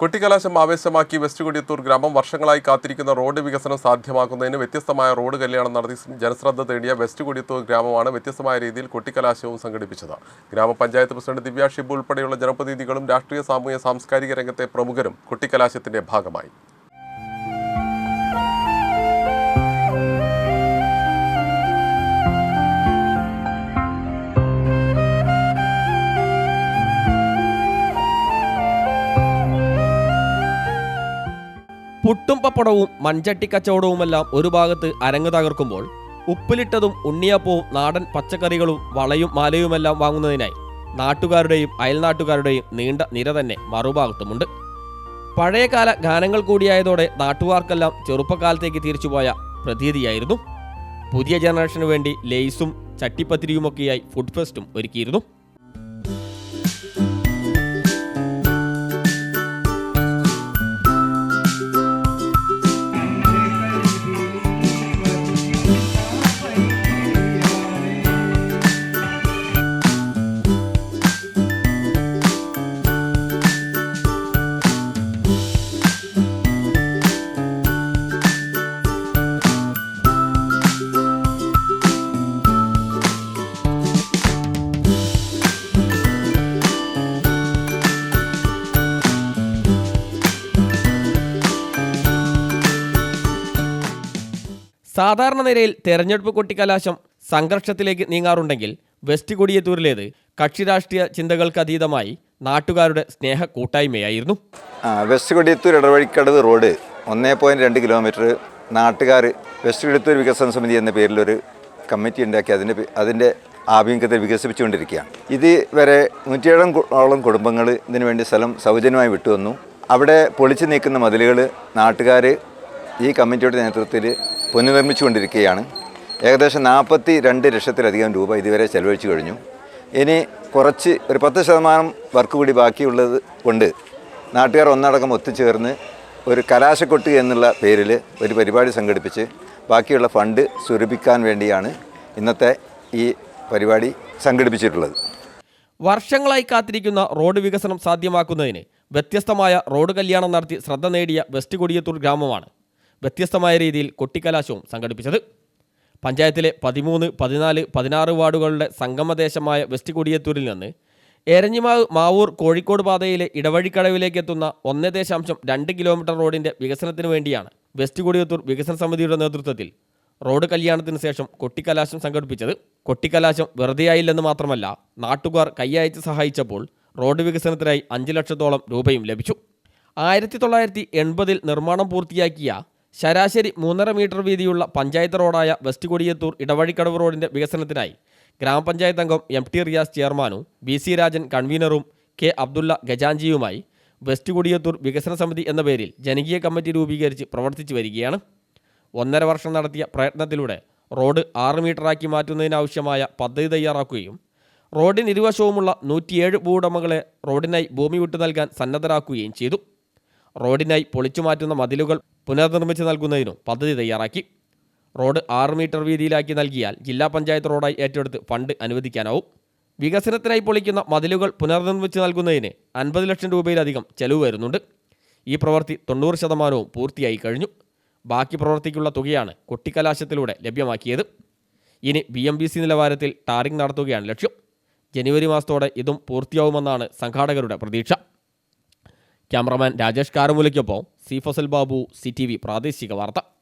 കൊട്ടിക്കലാശം ആവേശമാക്കി west Kodiyathur ഗ്രാമം വർഷങ്ങളായി കാത്തിരിക്കുന്ന റോഡ് വികസനം സാധ്യമാക്കുന്നതിന് വ്യത്യസ്തമായ റോഡ് കല്യാണം നടത്തി ജനശ്രദ്ധ തേടിയ വെസ്റ്റ് കൊടിയത്തൂർ ഗ്രാമമാണ് വ്യത്യസ്തമായ രീതിയിൽ കൊട്ടിക്കലാശവും സംഘടിപ്പിച്ചത്. ഗ്രാമപഞ്ചായത്ത് പ്രസിഡന്റ് ദിവ്യ ഉൾപ്പെടെയുള്ള ജനപ്രതിനിധികളും രാഷ്ട്രീയ സാമൂഹ്യ സാംസ്കാരിക രംഗത്തെ പ്രമുഖരും കൊട്ടിക്കലാശത്തിന്റെ ഭാഗമായി. പുട്ടും പപ്പടവും മൺചട്ടി കച്ചവടവുമെല്ലാം ഒരു ഭാഗത്ത് അരങ്ങ് തകർക്കുമ്പോൾ ഉപ്പിലിട്ടതും ഉണ്ണിയപ്പവും നാടൻ പച്ചക്കറികളും വളയും മാലയുമെല്ലാം വാങ്ങുന്നതിനായി നാട്ടുകാരുടെയും അയൽനാട്ടുകാരുടെയും നീണ്ട നിര തന്നെ മറുഭാഗത്തുമുണ്ട്. പഴയകാല ഗാനങ്ങൾ കൂടിയായതോടെ നാട്ടുകാർക്കെല്ലാം ചെറുപ്പകാലത്തേക്ക് തിരിച്ചുപോയ പ്രതീതിയായിരുന്നു. പുതിയ ജനറേഷന് വേണ്ടി ലേസും ചട്ടിപ്പത്തിരിയുമൊക്കെയായി ഫുഡ് ഫെസ്റ്റും ഒരുക്കിയിരുന്നു. സാധാരണ നിലയിൽ തെരഞ്ഞെടുപ്പ് കൊട്ടിക്കലാശം സംഘർഷത്തിലേക്ക് നീങ്ങാറുണ്ടെങ്കിൽ വെസ്റ്റ് കൊടിയത്തൂരിലേത് കക്ഷി രാഷ്ട്രീയ ചിന്തകൾക്ക് അതീതമായി നാട്ടുകാരുടെ സ്നേഹ കൂട്ടായ്മയായിരുന്നു. വെസ്റ്റ് കൊടിയത്തൂർ ഇടവഴിക്കടവ് റോഡ് ഒന്നേ പോയിന്റ് രണ്ട് കിലോമീറ്റർ നാട്ടുകാർ വെസ്റ്റ് കൊടിയത്തൂർ വികസന സമിതി എന്ന പേരിലൊരു കമ്മിറ്റി ഉണ്ടാക്കി അതിന്റെ അതിന്റെ ആഭിമുഖ്യത്തിൽ വികസിപ്പിച്ചുകൊണ്ടിരിക്കുകയാണ്. ഇത് വരെ നൂറ്റിയേഴോളം കുടുംബങ്ങൾ ഇതിനു വേണ്ടി സ്ഥലം സൗജന്യമായി വിട്ടുവന്നു. അവിടെ പൊളിച്ചു നീക്കുന്ന മതിലുകൾ നാട്ടുകാർ ഈ കമ്മിറ്റിയുടെ നേതൃത്വത്തിൽ പുനർനിർമ്മിച്ചുകൊണ്ടിരിക്കുകയാണ് ഏകദേശം നാൽപ്പത്തി രണ്ട് ലക്ഷത്തിലധികം രൂപ ഇതുവരെ ചെലവഴിച്ചു കഴിഞ്ഞു. ഇനി കുറച്ച് ഒരു പത്ത് ശതമാനം വർക്ക് കൂടി ബാക്കിയുള്ളത് കൊണ്ട് നാട്ടുകാർ ഒന്നടക്കം ഒത്തുചേർന്ന് ഒരു കലാശക്കൊട്ട് എന്നുള്ള പേരിൽ ഒരു പരിപാടി സംഘടിപ്പിച്ച് ബാക്കിയുള്ള ഫണ്ട് സ്വരൂപിക്കാൻ വേണ്ടിയാണ് ഇന്നത്തെ ഈ പരിപാടി സംഘടിപ്പിച്ചിട്ടുള്ളത്. വർഷങ്ങളായി കാത്തിരിക്കുന്ന റോഡ് വികസനം സാധ്യമാക്കുന്നതിന് വ്യത്യസ്തമായ റോഡ് കല്യാണം നടത്തി ശ്രദ്ധ നേടിയ വെസ്റ്റ് കൊടിയത്തൂർ ഗ്രാമമാണ്. വ്യത്യസ്തമായ രീതിയിൽ കൊട്ടിക്കലാശവും സംഘടിപ്പിച്ചത്. പഞ്ചായത്തിലെ പതിമൂന്ന് പതിനാല് പതിനാറ് വാർഡുകളുടെ സംഗമദേശമായ വെസ്റ്റ് കൊടിയത്തൂരിൽ നിന്ന് എരഞ്ഞിമാവ് മാവൂർ കോഴിക്കോട് പാതയിലെ ഇടവഴിക്കടവിലേക്ക് എത്തുന്ന ഒന്ന് ദശാംശം രണ്ട് കിലോമീറ്റർ റോഡിന്റെ വികസനത്തിന് വേണ്ടിയാണ് വെസ്റ്റ് കൊടിയത്തൂർ വികസന സമിതിയുടെ നേതൃത്വത്തിൽ റോഡ് കല്യാണത്തിന് ശേഷം കൊട്ടിക്കലാശം സംഘടിപ്പിച്ചത്. കൊട്ടിക്കലാശം വെറുതെയായില്ലെന്ന് മാത്രമല്ല നാട്ടുകാർ കൈയയച്ച് സഹായിച്ചപ്പോൾ റോഡ് വികസനത്തിനായി അഞ്ച് ലക്ഷത്തോളം രൂപയും ലഭിച്ചു. ആയിരത്തി തൊള്ളായിരത്തി എൺപതിൽ നിർമ്മാണം പൂർത്തിയാക്കിയ ശരാശരി മൂന്നര മീറ്റർ വീതിയുള്ള പഞ്ചായത്ത് റോഡായ വെസ്റ്റ് കൊടിയത്തൂർ ഇടവഴിക്കടവ് റോഡിന്റെ വികസനത്തിനായി ഗ്രാമപഞ്ചായത്ത് അംഗം എം ടി റിയാസ് ചെയർമാനും ബി സി രാജൻ കൺവീനറും കെ അബ്ദുള്ള ഗജാഞ്ചിയുമായി വെസ്റ്റ് കൊടിയത്തൂർ വികസന സമിതി എന്ന പേരിൽ ജനകീയ കമ്മിറ്റി രൂപീകരിച്ച് പ്രവർത്തിച്ചു വരികയാണ്. ഒന്നര വർഷം നടത്തിയ പ്രയത്നത്തിലൂടെ റോഡ് ആറ് മീറ്ററാക്കി മാറ്റുന്നതിനാവശ്യമായ പദ്ധതി തയ്യാറാക്കുകയും റോഡിന് ഇരുവശവുമുള്ള നൂറ്റിയേഴ് ഭൂവുടമകളെ റോഡിനായി ഭൂമി വിട്ടു നൽകാൻ സന്നദ്ധരാക്കുകയും ചെയ്തു. റോഡിനായി പൊളിച്ചു മാറ്റുന്ന മതിലുകൾ പുനർനിർമ്മിച്ച് നൽകുന്നതിനും പദ്ധതി തയ്യാറാക്കി. റോഡ് ആറ് മീറ്റർ വീതിയിലാക്കി നൽകിയാൽ ജില്ലാ പഞ്ചായത്ത് റോഡായി ഏറ്റെടുത്ത് ഫണ്ട് അനുവദിക്കാനാവും. വികസനത്തിനായി പൊളിക്കുന്ന മതിലുകൾ പുനർനിർമ്മിച്ച് നൽകുന്നതിന് അൻപത് ലക്ഷം രൂപയിലധികം ചെലവ് വരുന്നുണ്ട്. ഈ പ്രവൃത്തി തൊണ്ണൂറ് ശതമാനവും പൂർത്തിയായി കഴിഞ്ഞു. ബാക്കി പ്രവൃത്തിക്കുള്ള തുകയാണ് കൊട്ടിക്കലാശത്തിലൂടെ ലഭ്യമാക്കിയത്. ഇനി ബി എം ബി സി നിലവാരത്തിൽ ടാറിംഗ് നടത്തുകയാണ് ലക്ഷ്യം. ജനുവരി മാസത്തോടെ ഇതും പൂർത്തിയാവുമെന്നാണ് സംഘാടകരുടെ പ്രതീക്ഷ. Cameraman Rajesh കാരമൂലയ്ക്കൊപ്പം C Fasal Babu C T V പ്രാദേശിക വാർത്ത.